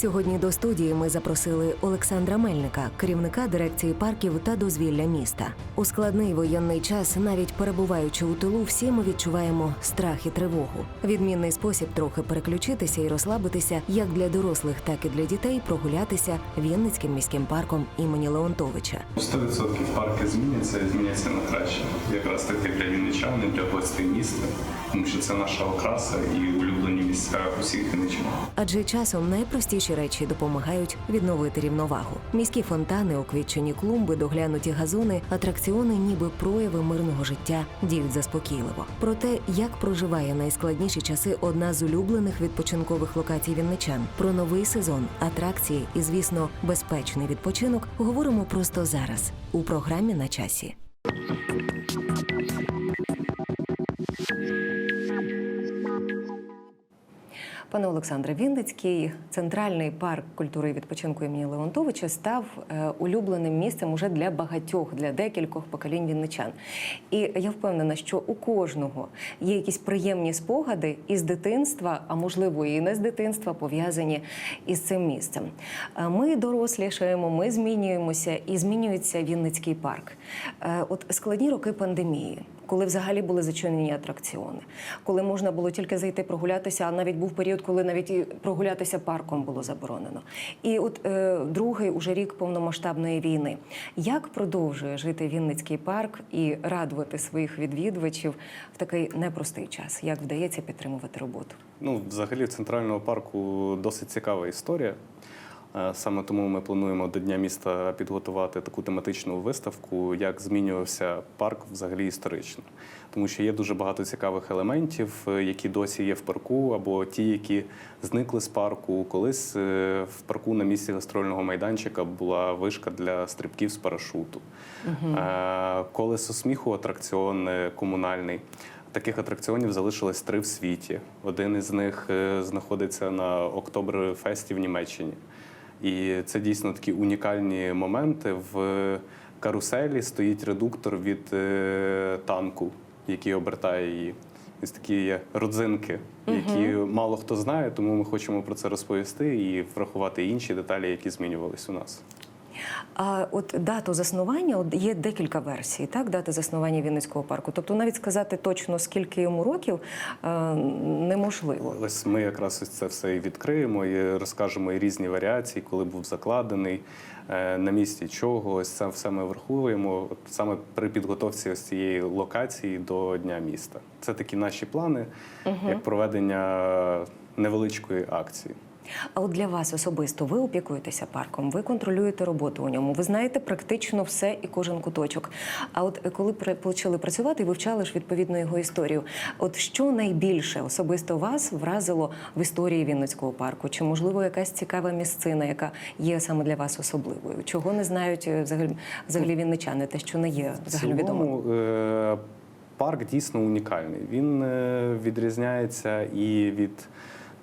Сьогодні до студії ми запросили Олександра Мельника, керівника дирекції парків та дозвілля міста. У складний воєнний час, навіть перебуваючи у тилу, всі ми відчуваємо страх і тривогу. Відмінний спосіб трохи переключитися і розслабитися як для дорослих, так і для дітей прогулятися Вінницьким міським парком імені Леонтовича. 100% парки зміняться і зміняться на краще. Якраз таки для вінничан для гостей міста, тому що це наша окраса і улюблені місця усіх вінничан. Адже часом найпростіші речі допомагають відновити рівновагу. Міські фонтани, оквітчені клумби, доглянуті газони, атракціони, ніби прояви мирного життя, діють заспокійливо. Про те, як проживає найскладніші часи одна з улюблених відпочинкових локацій вінничан, про новий сезон, атракції і, звісно, безпечний відпочинок говоримо просто зараз у програмі на часі. Пане Олександре, Вінницький центральний парк культури і відпочинку імені Леонтовича став е, улюбленим місцем уже для багатьох, для декількох поколінь вінничан. І я впевнена, що у кожного є якісь приємні спогади із дитинства, а можливо і не з дитинства, пов'язані із цим місцем. Е, Ми дорослішаємо, ми змінюємося і змінюється Вінницький парк. Е, От складні роки пандемії коли взагалі були зачинені атракціони, коли можна було тільки зайти прогулятися, а навіть був період, коли навіть і прогулятися парком було заборонено. І от е, другий уже рік повномасштабної війни. Як продовжує жити Вінницький парк і радувати своїх відвідувачів в такий непростий час? Як вдається підтримувати роботу? Ну, взагалі, в центрального парку досить цікава історія. Е, Саме тому ми плануємо до Дня міста підготувати таку тематичну виставку, як змінювався парк взагалі історично. Тому що є дуже багато цікавих елементів, е, які досі є в парку, або ті, які зникли з парку. Колись е, в парку на місці гастрольного майданчика була вишка для стрибків з парашуту. Е, Колесо сміху атракціон комунальний. Таких атракціонів залишилось три в світі. Один із них знаходиться на Октоберфесті в Німеччині. І це дійсно такі унікальні моменти. В каруселі стоїть редуктор від е, танку, який обертає її. Ось такі родзинки, які мало хто знає, тому ми хочемо про це розповісти і врахувати інші деталі, які змінювались у нас. А от дату заснування от є декілька версій, так дати заснування Вінницького парку. Тобто навіть сказати точно скільки йому років е, неможливо. Ось ми якраз ось це все і відкриємо і розкажемо і різні варіації, коли був закладений, е, на місці чого. Ось це все ми врахуємо от саме при підготовці ось цієї локації до Дня міста. Це такі наші плани, як проведення невеличкої акції. А от для вас особисто ви опікуєтеся парком, ви контролюєте роботу у ньому, ви знаєте практично все і кожен куточок. А от е, коли почали працювати і вивчали ж відповідно його історію, от що найбільше особисто вас вразило в історії Вінницького парку? Чи можливо якась цікава місцина, яка є саме для вас особливою? Чого не знають е, взагалі, взагалі вінничани, те, що не є взагалі відомо? е, парк дійсно унікальний. Він відрізняється і від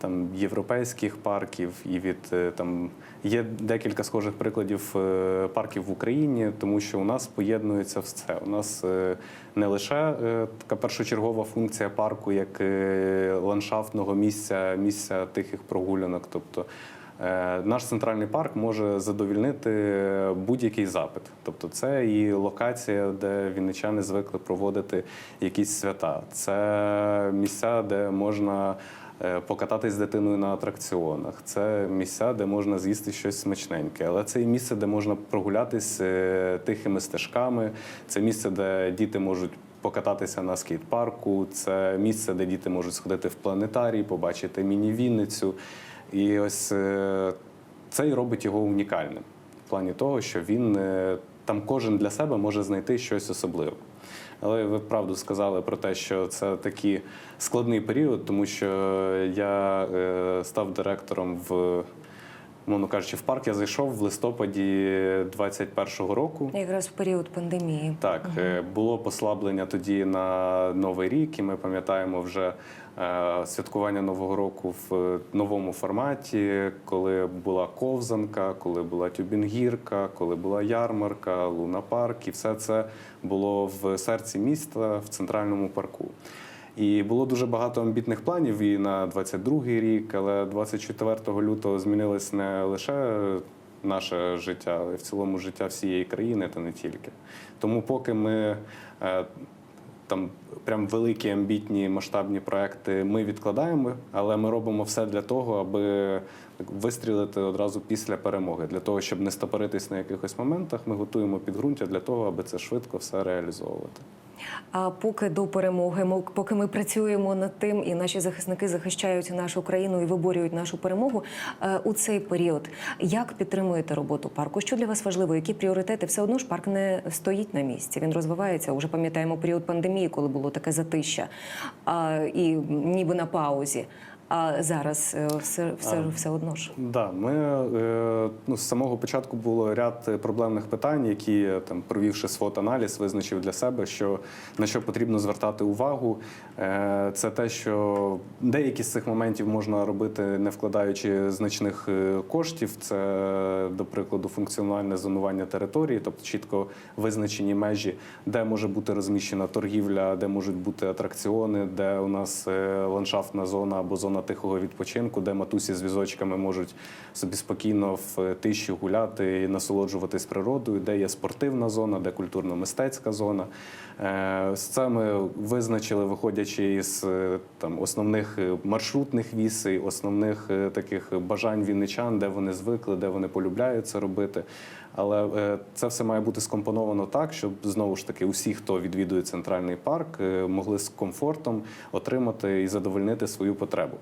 там європейських парків, і від е, там є декілька схожих прикладів е, парків в Україні, тому що у нас поєднується все. У нас е, не лише така першочергова функція парку, як ландшафтного місця, місця тихих прогулянок, тобто. Наш центральний парк може задовільнити будь-який запит. Тобто, це і локація, де вінничани звикли проводити якісь свята. Це місця, де можна покататись з дитиною на атракціонах. Це місця, де можна з'їсти щось смачненьке. Але це і місце, де можна прогулятись е, тихими стежками. Це місце, де діти можуть. Покататися на скейт-парку, це місце, де діти можуть сходити в планетарій, побачити міні-Вінницю. І ось е, це і робить його унікальним в плані того, що він е, там кожен для себе може знайти щось особливе. Але ви правду сказали про те, що це такий складний період, тому що я е, став директором в, мовно кажучи, в парк я зайшов в листопаді 21-го року. Якраз в період пандемії. Так, угу. було послаблення тоді на Новий рік, і ми пам'ятаємо вже святкування Нового року в новому форматі, коли була ковзанка, коли була тюбінгірка, коли була ярмарка, лунапарк, і все це було в серці міста в центральному парку. І було дуже багато амбітних планів і на 22-й рік, але 24 лютого змінилось не лише наше життя, але в цілому життя всієї країни, та не тільки. Тому, поки ми е, там прям великі амбітні масштабні проекти ми відкладаємо, але ми робимо все для того, аби вистрілити одразу після перемоги. Для того, щоб не стопоритись на якихось моментах, ми готуємо підґрунтя для того, аби це швидко все реалізовувати. А поки до перемоги, мо- поки ми працюємо над тим, і наші захисники захищають нашу країну і виборюють нашу перемогу е, у цей період. Як підтримуєте роботу парку? Що для вас важливо? Які пріоритети? Все одно ж парк не стоїть на місці. Він розвивається. Уже пам'ятаємо період пандемії, коли було таке затища і ніби на паузі. А зараз е, все, все, все одно ж. Да, ми е, ну, з самого початку було ряд проблемних питань, які там провівши свот аналіз, визначив для себе, що на що потрібно звертати увагу. Е, Це те, що деякі з цих моментів можна робити, не вкладаючи значних е, коштів. Це, до прикладу, функціональне зонування території, тобто чітко визначені межі, де може бути розміщена торгівля, де можуть бути атракціони, де у нас е, ландшафтна зона або зона тихого відпочинку, де матусі з візочками можуть собі спокійно в тиші гуляти і насолоджуватись природою, де є спортивна зона, де культурно-мистецька зона. Е, це ми визначили, виходячи із е, там основних е, маршрутних вісей, основних е, таких бажань вінничан, де вони звикли, де вони полюбляють це робити. Але е, це все має бути скомпоновано так, щоб знову ж таки усі, хто відвідує центральний парк, е, могли з комфортом отримати і задовольнити свою потребу.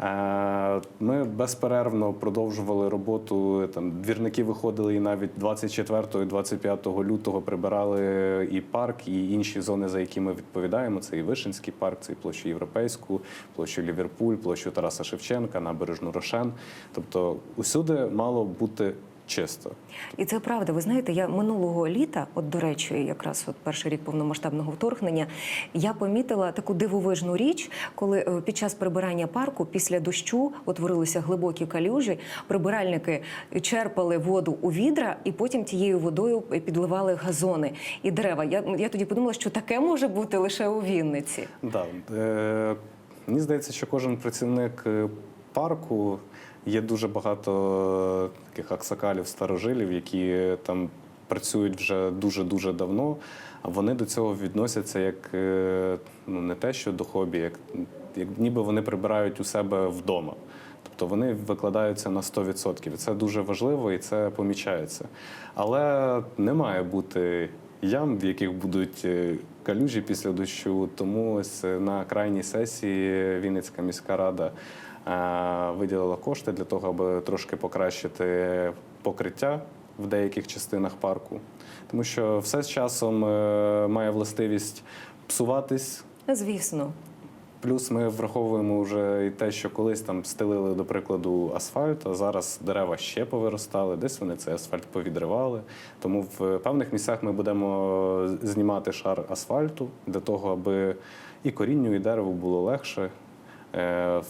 Е, Ми безперервно продовжували роботу. Там двірники виходили і навіть 24 і 25 лютого прибирали і парк, і інші зони, за які ми відповідаємо. Це і Вишинський парк, це і площу Європейську, площу Ліверпуль, площу Тараса Шевченка, набережну Рошен. Тобто усюди мало бути чисто. І це правда. Ви знаєте, я минулого літа, от до речі, якраз от перший рік повномасштабного вторгнення, я помітила таку дивовижну річ, коли е, під час прибирання парку після дощу утворилися глибокі калюжі. Прибиральники черпали воду у відра і потім тією водою підливали газони і дерева. Я, я тоді подумала, що таке може бути лише у Вінниці. Да, е, мені здається, що кожен працівник е, парку є дуже багато е, таких аксакалів, старожилів, які там працюють вже дуже дуже давно. А вони до цього відносяться як е, ну не те, що до хобі, як, як ніби вони прибирають у себе вдома. Тобто вони викладаються на 100%. Це дуже важливо і це помічається. Але не має бути ям, в яких будуть е, калюжі після дощу. Тому ось на крайній сесії Вінницька міська рада виділила кошти для того, аби трошки покращити покриття в деяких частинах парку. Тому що все з часом е, має властивість псуватись. Звісно. Плюс ми враховуємо вже і те, що колись там стелили, до прикладу, асфальт, а зараз дерева ще повиростали, десь вони цей асфальт повідривали. Тому в певних місцях ми будемо знімати шар асфальту для того, аби і корінню, і дереву було легше е,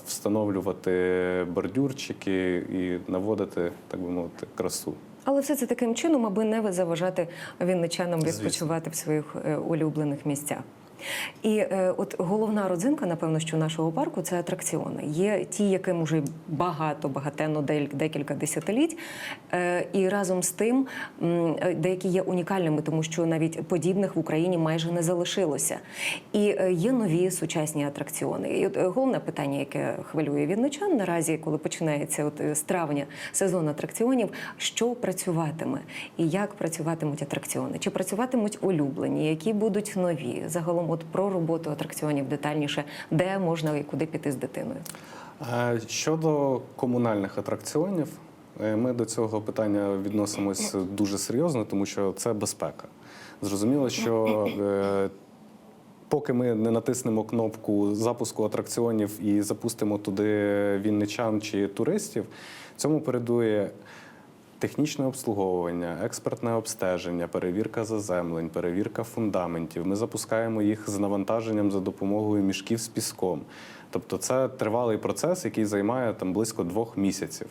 встановлювати бордюрчики і наводити, так би мовити, красу. Але все це таким чином, аби не заважати вінничанам Звісно. відпочивати в своїх е, улюблених місцях. І е, от головна родзинка, напевно, що нашого парку це атракціони. Є ті, яким уже багато, багатенно, декілька десятиліть. Е, і разом з тим е, деякі є унікальними, тому що навіть подібних в Україні майже не залишилося. І е, є нові сучасні атракціони. І от е, головне питання, яке хвилює вінничан наразі, коли починається от з травня сезон атракціонів, що працюватиме і як працюватимуть атракціони? Чи працюватимуть улюблені, які будуть нові? Загалом, от про роботу атракціонів детальніше, де можна і куди піти з дитиною? Е, Щодо комунальних атракціонів, е, ми до цього питання відносимось дуже серйозно, тому що це безпека. Зрозуміло, що е, поки ми не натиснемо кнопку запуску атракціонів і запустимо туди вінничан чи туристів, цьому передує Технічне обслуговування, експертне обстеження, перевірка заземлень, перевірка фундаментів. Ми запускаємо їх з навантаженням за допомогою мішків з піском. Тобто, це тривалий процес, який займає там близько двох місяців.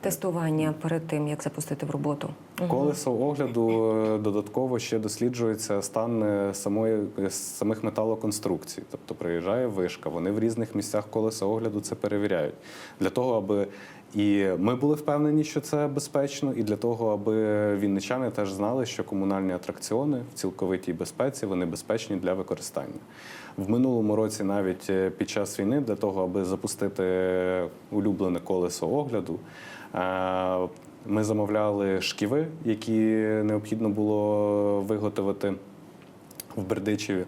Тестування перед тим, як запустити в роботу. Колесо огляду е, додатково ще досліджується стан е, самої е, самих металоконструкцій. Тобто приїжджає вишка, вони в різних місцях колеса огляду це перевіряють для того, аби і ми були впевнені, що це безпечно, і для того, аби вінничани теж знали, що комунальні атракціони в цілковитій безпеці вони безпечні для використання. В минулому році, навіть е, під час війни, для того, аби запустити улюблене колесо огляду. е, Ми замовляли шківи, які необхідно було виготовити в Бердичеві.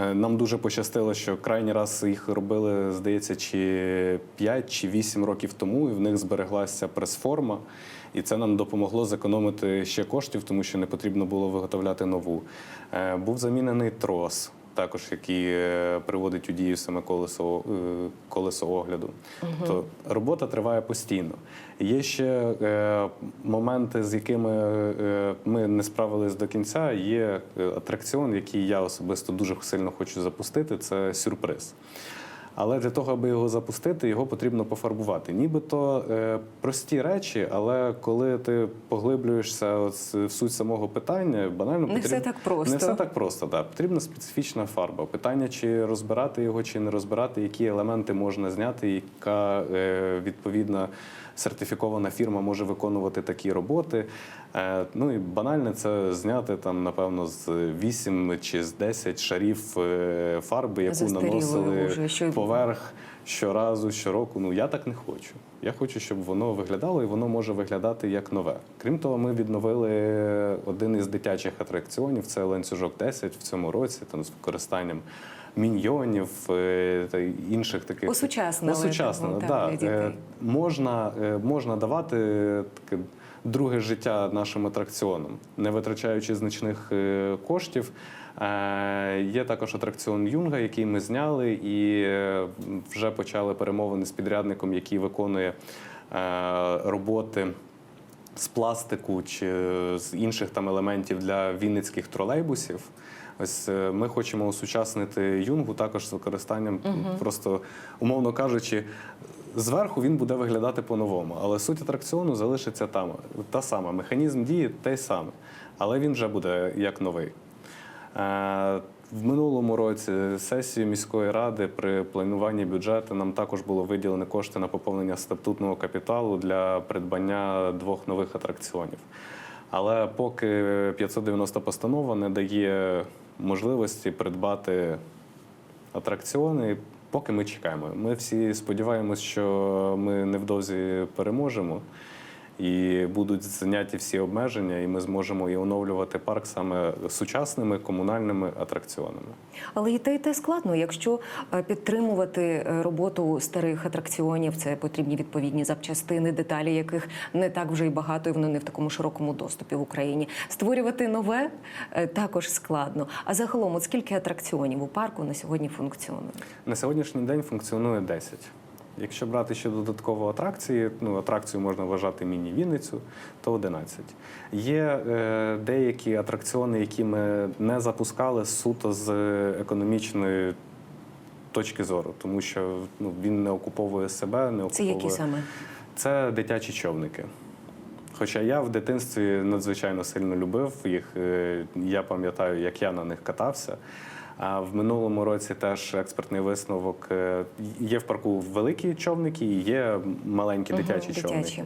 Е, Нам дуже пощастило, що крайній раз їх робили, здається, чи 5 чи 8 років тому, і в них збереглася прес-форма. І це нам допомогло зекономити ще коштів, тому що не потрібно було виготовляти нову. Е, Був замінений трос, також який е, приводить у дію саме колесо, е, колесо огляду. То робота триває постійно. Є ще е, моменти, з якими е, ми не справились до кінця. Є е, атракціон, який я особисто дуже сильно хочу запустити. Це сюрприз. Але для того, аби його запустити, його потрібно пофарбувати. Нібито е, прості речі, але коли ти поглиблюєшся от в суть самого питання, банально Не потрібно... все так просто. Не все так просто, так. Потрібна специфічна фарба. Питання, чи розбирати його, чи не розбирати, які елементи можна зняти, яка е, відповідна сертифікована фірма може виконувати такі роботи. Е, ну і банальне це зняти там, напевно, з 8 чи з 10 шарів е, фарби, яку наносили вже, що- поверх щоразу, щороку. Ну я так не хочу. Я хочу, щоб воно виглядало і воно може виглядати як нове. Крім того, ми відновили один із дитячих атракціонів. Це ланцюжок 10 в цьому році, там з використанням. Міньйонів е, та інших таких Осучаснили, Осучаснили, так, да. можна, можна давати таке друге життя нашим атракціонам, не витрачаючи значних е, коштів. Е, Є також атракціон Юнга, який ми зняли, і е, вже почали перемовини з підрядником, який виконує роботи з пластику чи з інших там елементів для вінницьких тролейбусів. Ось ми хочемо осучаснити юнгу також з використанням, просто умовно кажучи, зверху він буде виглядати по-новому, але суть атракціону залишиться там. Та сама. Механізм дії той самий, але він вже буде як новий. Е, В минулому році сесію міської ради при плануванні бюджету нам також було виділені кошти на поповнення статутного капіталу для придбання двох нових атракціонів. Але поки 590 постанова не дає можливості придбати атракціони, поки ми чекаємо. Ми всі сподіваємось, що ми невдовзі переможемо. І будуть зняті всі обмеження, і ми зможемо і оновлювати парк саме сучасними комунальними атракціонами. Але і те, і те складно. Якщо е, підтримувати е, роботу старих атракціонів, це потрібні відповідні запчастини, деталі яких не так вже й багато, і воно не в такому широкому доступі в Україні. Створювати нове е, також складно. А загалом, от скільки атракціонів у парку на сьогодні функціонує? На сьогоднішній день функціонує 10. Якщо брати ще додатково атракції, ну атракцію можна вважати міні-Вінницю, то 11. Є е, деякі атракціони, які ми не запускали суто з економічної точки зору, тому що ну, він не окуповує себе, не Це які саме? Це дитячі човники. Хоча я в дитинстві надзвичайно сильно любив їх. е, Я пам'ятаю, як я на них катався. А в минулому році теж експертний висновок. е, Є в парку великі човники і є маленькі дитячі дитячі. човники.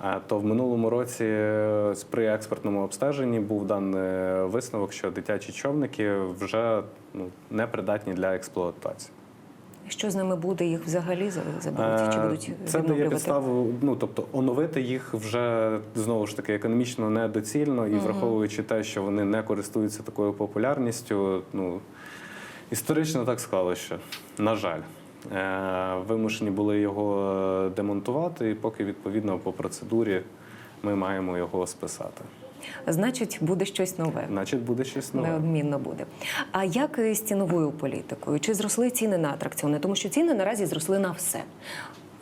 А то в минулому році е, при експертному обстеженні був даний висновок, що дитячі човники вже ну, не придатні для експлуатації. Що з ними буде? Їх взагалі за- заберуть чи Е, будуть Це дає підставу, ну тобто оновити їх вже знову ж таки економічно недоцільно, і враховуючи те, що вони не користуються такою популярністю, ну історично так склалося, що, на жаль. Е, Вимушені були його е, демонтувати, і поки відповідно по процедурі ми маємо його списати. Значить, буде щось нове. Значить, буде щось нове. Неодмінно буде. А як з ціновою політикою? Чи зросли ціни на атракціони? Тому що ціни наразі зросли на все.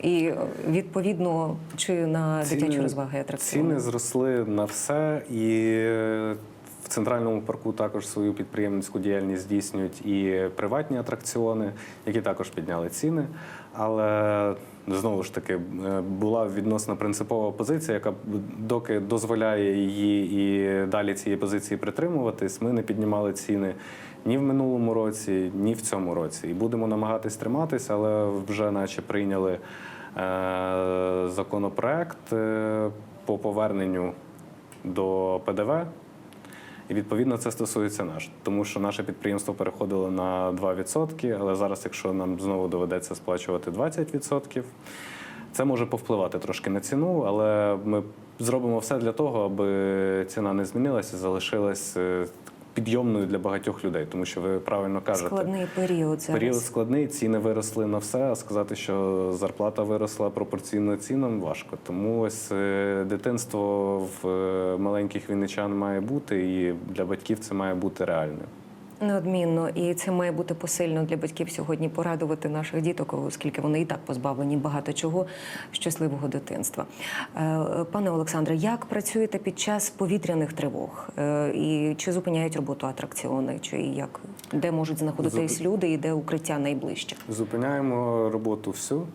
І е, відповідно чи на дитячі розваги атракціони? Ціни зросли на все, і в центральному парку також свою підприємницьку діяльність здійснюють і приватні атракціони, які також підняли ціни. Але знову ж таки е, була відносно принципова позиція, яка доки дозволяє її і далі цієї позиції притримуватись, ми не піднімали ціни. Ні в минулому році, ні в цьому році. І будемо намагатись триматись, але вже наче прийняли е, законопроект е, по поверненню до ПДВ. І відповідно це стосується наш, тому що наше підприємство переходило на 2%, але зараз, якщо нам знову доведеться сплачувати 20%, це може повпливати трошки на ціну, але ми зробимо все для того, аби ціна не змінилася, залишилась е, підйомною для багатьох людей, тому що ви правильно кажете. Складний період зараз. Період складний, ціни виросли на все. А сказати, що зарплата виросла пропорційно цінам, важко. Тому ось е, дитинство в е, маленьких вінничан має бути, і для батьків це має бути реальним. Неодмінно, і це має бути посильно для батьків сьогодні порадувати наших діток, оскільки вони і так позбавлені багато чого щасливого дитинства. Е, Пане Олександре, як працюєте під час повітряних тривог? Е, І чи зупиняють роботу атракціони? Чи як де можуть знаходитись люди і де укриття найближче? Зупиняємо роботу всю.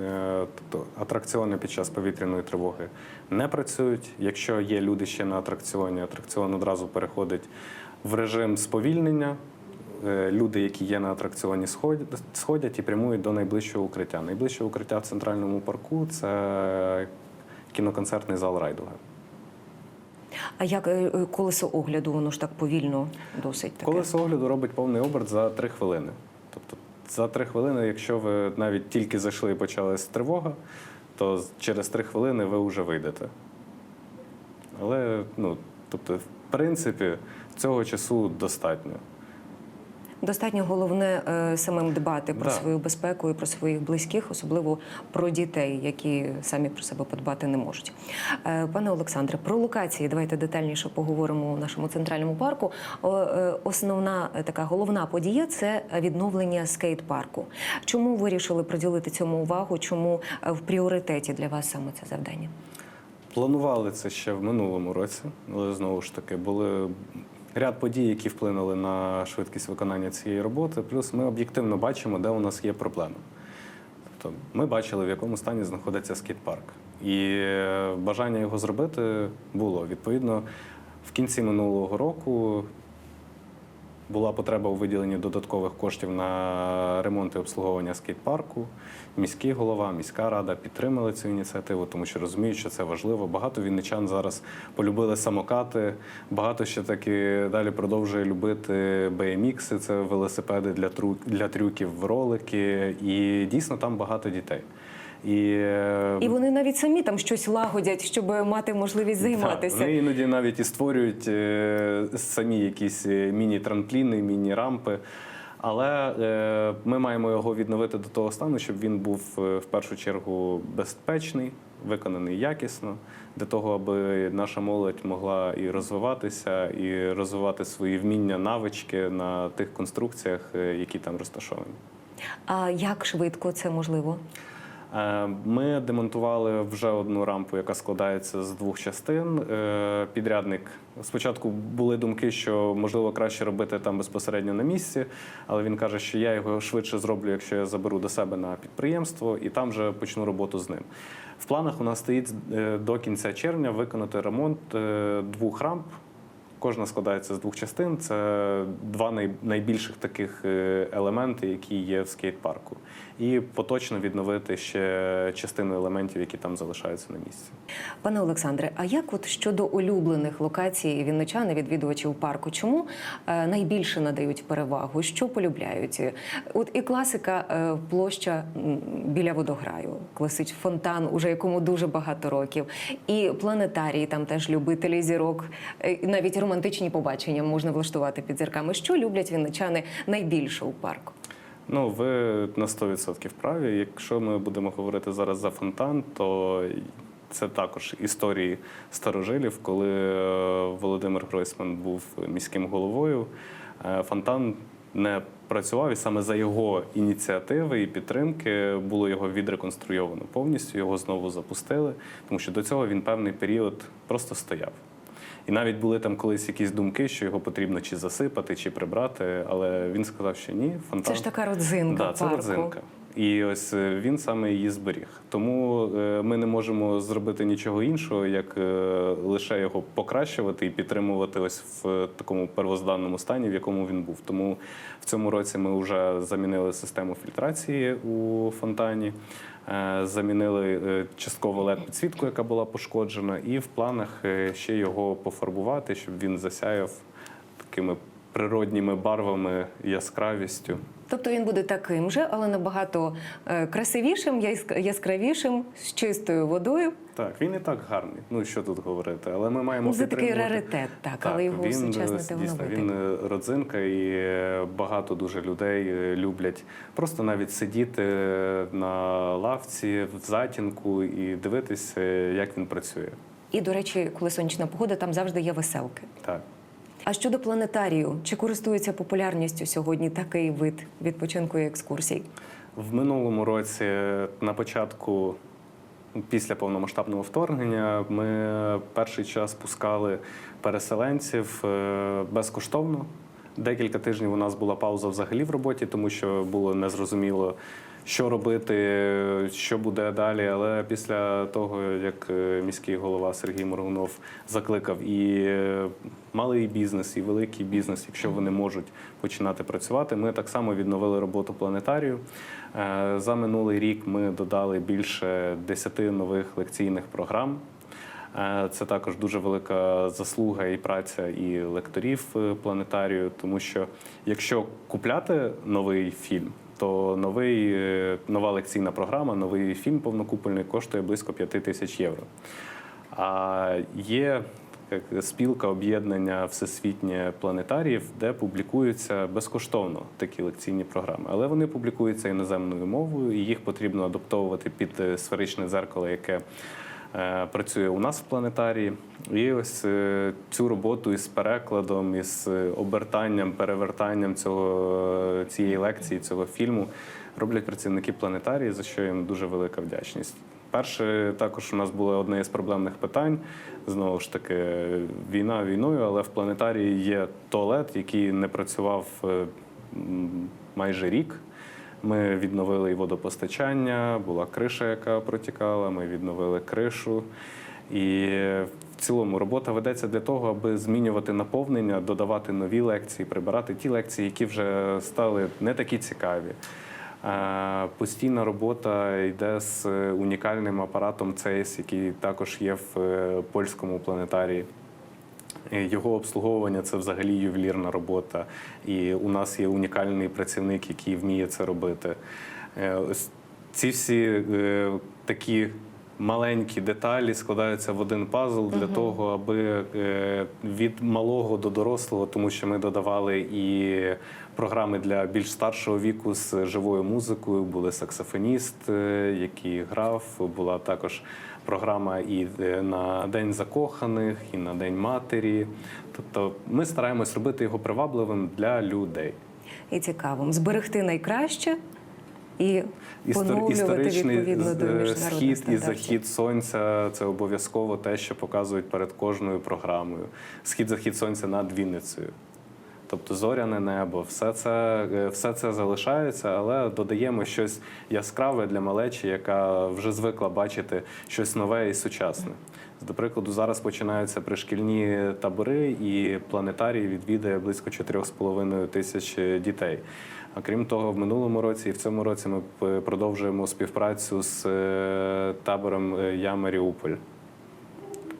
Е, Тобто атракціони під час повітряної тривоги не працюють. Якщо є люди ще на атракціоні, атракціон одразу переходить в режим сповільнення. Е, Люди, які є на атракціоні, сходять, і прямують до найближчого укриття. Найближче укриття в центральному парку це кіноконцертний зал Райдуга. А як е, е, колесо огляду? Воно ж так повільно досить таке. Колесо огляду робить повний оберт за три хвилини. Тобто за три хвилини, якщо ви навіть тільки зайшли і почалась тривога, то через три хвилини ви вже вийдете. Але, ну, тобто, принципі, цього часу достатньо. Достатньо головне е, самим дбати про Да. свою безпеку і про своїх близьких, особливо про дітей, які самі про себе подбати не можуть. Е, Пане Олександре, про локації давайте детальніше поговоримо у нашому центральному парку. Е, Основна така головна подія це відновлення скейт-парку. Чому вирішили приділити цьому увагу? Чому в пріоритеті для вас саме це завдання? Планували це ще в минулому році, але знову ж таки були ряд подій, які вплинули на швидкість виконання цієї роботи. Плюс ми об'єктивно бачимо, де у нас є проблеми. Тобто ми бачили, в якому стані знаходиться скейт-парк. І е, бажання його зробити було. Відповідно, в кінці минулого року була потреба у виділенні додаткових коштів на ремонт і обслуговування скейт-парку. Міський голова, міська рада підтримали цю ініціативу, тому що розуміють, що це важливо. Багато вінничан зараз полюбили самокати. Багато ще таки далі продовжує любити BMX, це велосипеди для трюків, ролики. І дійсно там багато дітей. І, І вони навіть самі там щось лагодять, щоб мати можливість займатися. так, вони іноді навіть і створюють е, самі якісь е, міні-трампліни, міні-рампи. Але е, ми маємо його відновити до того стану, щоб він був в першу чергу безпечний, виконаний якісно, для того, аби наша молодь могла і розвиватися, і розвивати свої вміння, навички на тих конструкціях, які там розташовані. А як швидко це можливо? Е, Ми демонтували вже одну рампу, яка складається з двох частин. Е, Підрядник спочатку були думки, що можливо краще робити там безпосередньо на місці, але він каже, що я його швидше зроблю, якщо я заберу до себе на підприємство, і там вже почну роботу з ним. В планах у нас стоїть е, до кінця червня виконати ремонт двох рамп. Кожна складається з двох частин. Це два найбільших таких е, елементи, які є в скейт-парку. І поточно відновити ще частину елементів, які там залишаються на місці. Пане Олександре, а як от щодо улюблених локацій вінничани, відвідувачів парку, чому е, найбільше надають перевагу? Що полюбляють? От і класика е, площа біля водограю, класич фонтан, уже якому дуже багато років, і планетарій, там теж любителі зірок, навіть романтичні побачення можна влаштувати під зірками. Що люблять вінничани найбільше у парку? Ну, ви на 100% праві. Якщо ми будемо говорити зараз за фонтан, то це також історії старожилів, коли е, Володимир Гройсман був міським головою. Е, Фонтан не працював, і саме за його ініціативи і підтримки було його відреконструйовано повністю. Його знову запустили, тому що до цього він певний період просто стояв. І навіть були там колись якісь думки, що його потрібно чи засипати, чи прибрати. Але він сказав, що ні, фонтан Це ж така родзинка да, це парку. родзинка. І ось е, він саме її зберіг. Тому е, ми не можемо зробити нічого іншого, як е, лише його покращувати і підтримувати ось в такому первозданному стані, в якому він був. Тому в цьому році ми вже замінили систему фільтрації у фонтані, замінили е, частково led підсвітку, яка була пошкоджена, і в планах е, ще його пофарбувати, щоб він засяяв такими природніми барвами, яскравістю. Тобто він буде таким же, але набагато е, красивішим, яскравішим, з чистою водою. Так, він і так гарний. Ну що тут говорити, але ми маємо це такий раритет, так, але його він, усучаснити е, дійсно, він е, родзинка, і е, багато дуже людей е, люблять просто навіть сидіти е, на лавці в затінку і дивитися, як він працює. І, до речі, коли сонячна погода, там завжди є веселки. Так. А щодо планетарію, чи користується популярністю сьогодні такий вид відпочинку і екскурсій? В минулому році, на початку, після повномасштабного вторгнення, ми перший час пускали переселенців е, безкоштовно. Декілька тижнів у нас була пауза взагалі в роботі, тому що було незрозуміло, що робити, що буде далі. Але після того, як е, міський голова Сергій Моргунов закликав і е, малий бізнес, і великий бізнес, якщо вони можуть починати працювати, ми так само відновили роботу планетарію. Е, За минулий рік ми додали більше 10 нових лекційних програм. Це також дуже велика заслуга і праця і лекторів планетарію, тому що якщо купляти новий фільм, то новий, е, нова лекційна програма, новий фільм повнокупольний коштує близько 5 тисяч євро. А є спілка об'єднання всесвітнє планетаріїв, де публікуються безкоштовно такі лекційні програми. Але вони публікуються іноземною мовою, і їх потрібно адаптовувати під е, сферичне зеркало, яке працює у нас в планетарії. І ось е, цю роботу із перекладом, із е, обертанням, перевертанням цього, е, цієї лекції, цього фільму роблять працівники планетарії, за що їм дуже велика вдячність. Перше, також у нас було одне із проблемних питань. Знову ж таки, війна війною, але в планетарії є туалет, який не працював е, майже рік. Ми відновили і водопостачання, була криша, яка протікала. Ми відновили кришу. І в цілому робота ведеться для того, аби змінювати наповнення, додавати нові лекції, прибирати ті лекції, які вже стали не такі цікаві. Постійна робота йде з унікальним апаратом CES, який також є в е, польському планетарії. Його обслуговування це взагалі ювелірна робота. І у нас є унікальний працівник, який вміє це робити. Е, ось Ці всі е, такі маленькі деталі складаються в один пазл для того, аби е, від малого до дорослого, тому що ми додавали і програми для більш старшого віку з живою музикою. Були саксофоніст, який грав, була також програма і на День закоханих, і на День матері. Тобто ми стараємось робити його привабливим для людей. І цікавим зберегти найкраще і поновлювати історичний відповідно до схід і захід сонця це обов'язково те, що показують перед кожною програмою. Схід-захід сонця над Вінницею. Тобто зоряне небо, все це, е, все це залишається, але додаємо щось яскраве для малечі, яка вже звикла бачити щось нове і сучасне. До прикладу, зараз починаються пришкільні табори, і планетарій відвідає близько 4,5 тисяч дітей. А крім того, в минулому році і в цьому році ми продовжуємо співпрацю з е, табором е, Я Маріуполь.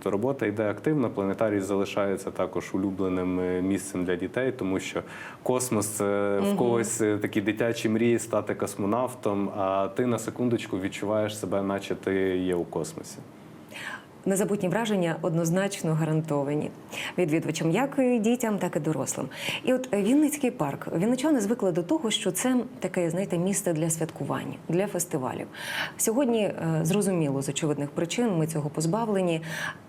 Тобто робота йде активно. Планетарій залишається також улюбленим е, місцем для дітей, тому що космос це в когось е, такі дитячі мрії стати космонавтом. А ти на секундочку відчуваєш себе, наче ти є у космосі. Незабутні враження однозначно гарантовані відвідувачам, як і дітям, так і дорослим. І от Вінницький парк. Вінничани звикли до того, що це таке, знаєте, місце для святкувань, для фестивалів. Сьогодні е, зрозуміло з очевидних причин ми цього позбавлені,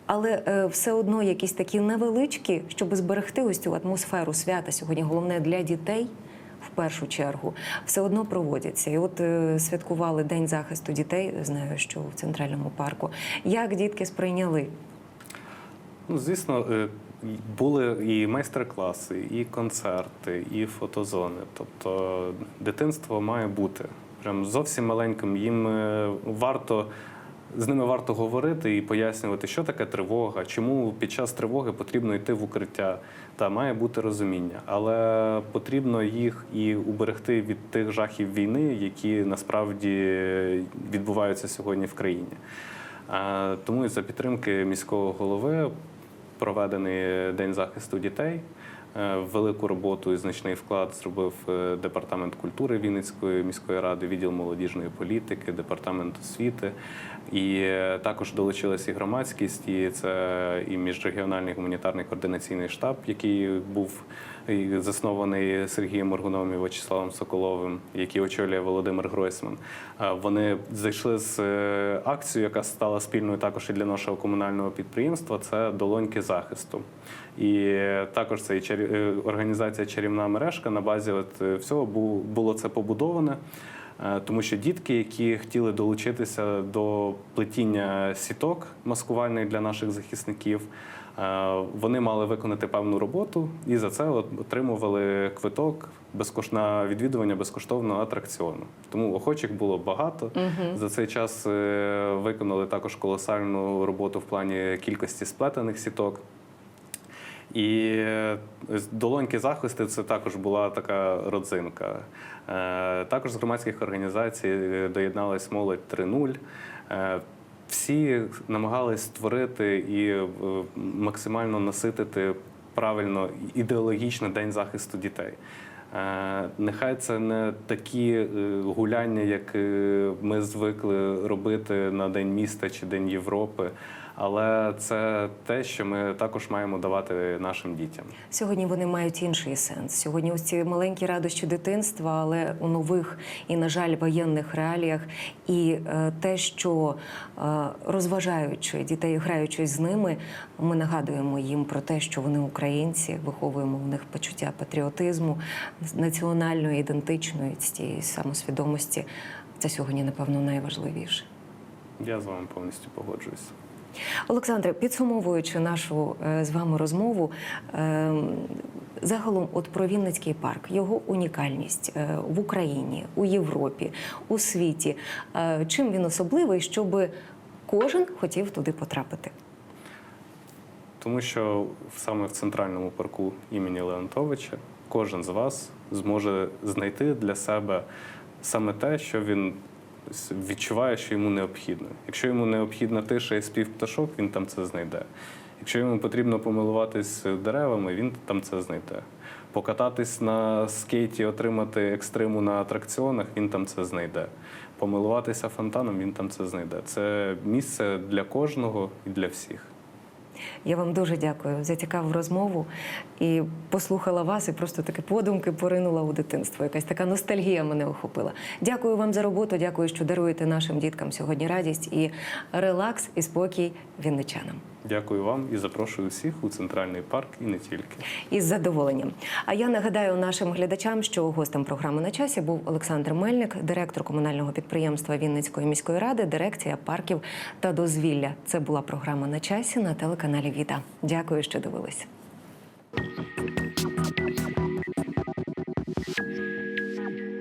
але е, все одно якісь такі невеличкі, щоб зберегти ось цю атмосферу свята сьогодні. Головне для дітей. В першу чергу все одно проводяться. І от е, святкували День захисту дітей. Знаю, що в центральному парку. Як дітки сприйняли? Ну, звісно, е, були і майстер-класи, і концерти, і фотозони. Тобто дитинство має бути прям зовсім маленьким. Їм е, варто. З ними варто говорити і пояснювати, що таке тривога, чому під час тривоги потрібно йти в укриття. Та має бути розуміння, але потрібно їх і уберегти від тих жахів війни, які насправді відбуваються сьогодні в країні. Тому за підтримки міського голови проведений День захисту дітей. Е, Велику роботу і значний вклад зробив е, департамент культури Вінницької міської ради, відділ молодіжної політики, департамент освіти. І е, також долучилась і громадськість, і це і міжрегіональний гуманітарний координаційний штаб, який був заснований Сергієм Моргуновим і Вячеславом Соколовим, який очолює Володимир Гройсман. Вони зайшли з акцією, яка стала спільною також і для нашого комунального підприємства. Це долоньки захисту. І також це і е, організація Чарівна мережка на базі от е, всього бу- було це побудоване. Е, Тому що дітки, які хотіли долучитися до плетіння сіток маскувальних для наших захисників, вони мали виконати певну роботу і за це отримували квиток на відвідування безкоштовного атракціону. Тому охочих було багато. За цей час виконали також колосальну роботу в плані кількості сплетених сіток. І е, долоньки захисту це також була така родзинка. Е, Також з громадських організацій е, доєдналась молодь 3.0. Е, Всі намагались створити і максимально наситити правильно ідеологічно день захисту дітей. Нехай це не такі гуляння, як ми звикли робити на День міста чи День Європи, але це те, що ми також маємо давати нашим дітям. Сьогодні вони мають інший сенс. Сьогодні ось ці маленькі радощі дитинства, але у нових і, на жаль, воєнних реаліях. І е, те, що е, розважаючи дітей, граючись з ними, ми нагадуємо їм про те, що вони українці, виховуємо в них почуття патріотизму, національної ідентичної цієї самосвідомості. Це сьогодні, напевно, найважливіше. Я з вами повністю погоджуюся. Олександре, підсумовуючи нашу е, з вами розмову, е, загалом, от про Вінницький парк, його унікальність е, в Україні, у Європі, у світі. Е, чим він особливий, щоб кожен хотів туди потрапити? Тому що саме в центральному парку імені Леонтовича кожен з вас зможе знайти для себе саме те, що він відчуває, що йому необхідно. Якщо йому необхідна тиша і спів пташок, він там це знайде. Якщо йому потрібно помилуватись деревами, він там це знайде. Покататись на скейті, отримати екстриму на атракціонах, він там це знайде. Помилуватися фонтаном, він там це знайде. Це місце для кожного і для всіх. Я вам дуже дякую за цікаву розмову і послухала вас, і просто такі подумки поринула у дитинство. Якась така ностальгія мене охопила. Дякую вам за роботу. Дякую, що даруєте нашим діткам сьогодні радість і релакс і спокій вінничанам. Дякую вам і запрошую всіх у центральний парк і не тільки із задоволенням. А я нагадаю нашим глядачам, що гостем програми на часі був Олександр Мельник, директор комунального підприємства Вінницької міської ради, дирекція парків та дозвілля. Це була програма на часі на телеканалі Віта. Дякую, що дивились. Thank you.